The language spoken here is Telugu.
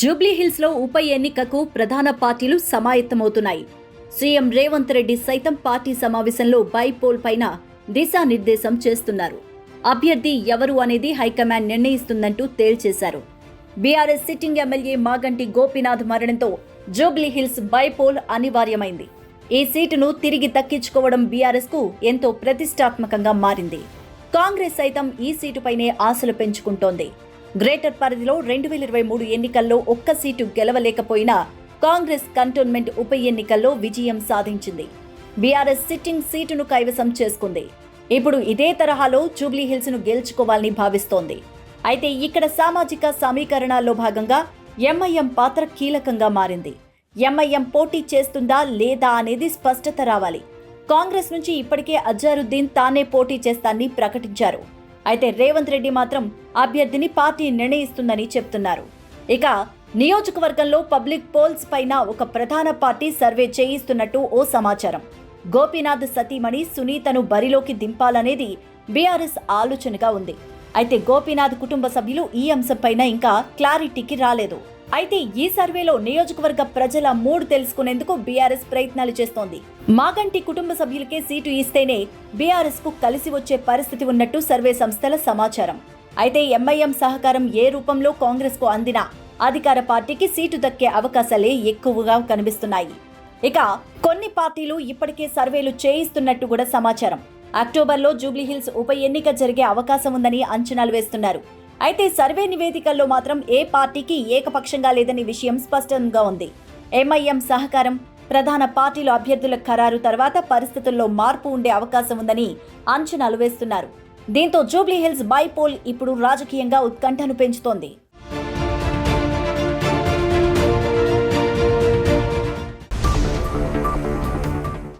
జూబ్లీహిల్స్లో ఉప ఎన్నికకు ప్రధాన పార్టీలు సమాయత్తమవుతున్నాయి. సీఎం రేవంత్ రెడ్డి సైతం పార్టీ సమావేశంలో బైపోల్ పైన దిశానిర్దేశం చేస్తున్నారు. అభ్యర్థి ఎవరు అనేది హైకమాండ్ నిర్ణయిస్తుందంటూ తేల్చేశారు. BRS sitting MLA Maganti Gopinath మరణంతో జూబ్లీహిల్స్ బైపోల్ అనివార్యమైంది. ఈ సీటును తిరిగి దక్కించుకోవడం బీఆర్ఎస్కు ఎంతో ప్రతిష్టాత్మకంగా మారింది. కాంగ్రెస్ సైతం ఈ సీటుపైనే ఆశలు పెంచుకుంటోంది. గ్రేటర్ పరిధిలో రెండు వేల ఇరవై మూడు ఎన్నికల్లో ఒక్క సీటు గెలవలేకపోయినా కాంగ్రెస్ కంటోన్మెంట్ ఉప ఎన్నికల్లో విజయం సాధించింది. బీఆర్ఎస్ సిట్టింగ్ సీటును కైవసం చేసుకుంది. ఇప్పుడు ఇదే తరహాలో జూబ్లీహిల్స్ను గెలుచుకోవాలని భావిస్తోంది. అయితే ఇక్కడ సామాజిక సమీకరణాల్లో భాగంగా ఎంఐఎం పాత్ర కీలకంగా మారింది. ఎంఐఎం పోటీ చేస్తుందా లేదా అనేది స్పష్టత రావాలి. కాంగ్రెస్ నుంచి ఇప్పటికే అజారుద్దీన్ తానే పోటీ చేస్తానని ప్రకటించారు. అయితే రేవంత్ రెడ్డి మాత్రం అభ్యర్థిని పార్టీ నిర్ణయిస్తుందని చెప్తున్నారు. ఇక నియోజకవర్గంలో పబ్లిక్ పోల్స్ పైన ఒక ప్రధాన పార్టీ సర్వే చేయిస్తున్నట్టు ఓ సమాచారం. గోపీనాథ్ సతీమణి సునీతను బరిలోకి దింపాలనేది బీఆర్ఎస్ ఆలోచనగా ఉంది. అయితే గోపీనాథ్ కుటుంబ సభ్యులు ఈ అంశంపైన ఇంకా క్లారిటీకి రాలేదు. అయితే ఈ సర్వేలో నియోజకవర్గ ప్రజల మూడు తెలుసుకునేందుకు బీఆర్ఎస్ ప్రయత్నాలు చేస్తోంది. మాగంటి కుటుంబ సభ్యులకే సీటు ఇస్తేనే బీఆర్ఎస్కు కలిసి వచ్చే పరిస్థితి ఉన్నట్టు సర్వే సంస్థల సమాచారం. అయితే ఎంఐఎం సహకారం ఏ రూపంలో కాంగ్రెస్కు అందినా అధికార పార్టీకి సీటు దక్కే అవకాశాలే ఎక్కువగా కనిపిస్తున్నాయి. ఇక కొన్ని పార్టీలు ఇప్పటికే సర్వేలు చేయిస్తున్నట్టు కూడా సమాచారం. అక్టోబర్లో జూబ్లీహిల్స్ ఉప ఎన్నిక జరిగే అవకాశం ఉందని అంచనాలు వేస్తున్నారు. అయితే సర్వే నివేదికల్లో మాత్రం ఏ పార్టీకి ఏకపక్షంగా లేదని విషయం స్పష్టంగా ఉంది. ఎంఐఎం సహకారం ప్రధాన పార్టీల అభ్యర్థుల ఖరారు తర్వాత పరిస్థితుల్లో మార్పు ఉండే అవకాశం ఉందని అంచనాలు వేస్తున్నారు. దీంతో జూబ్లీహిల్స్ బైపోల్ ఇప్పుడు రాజకీయంగా ఉత్కంఠను పెంచుతోంది.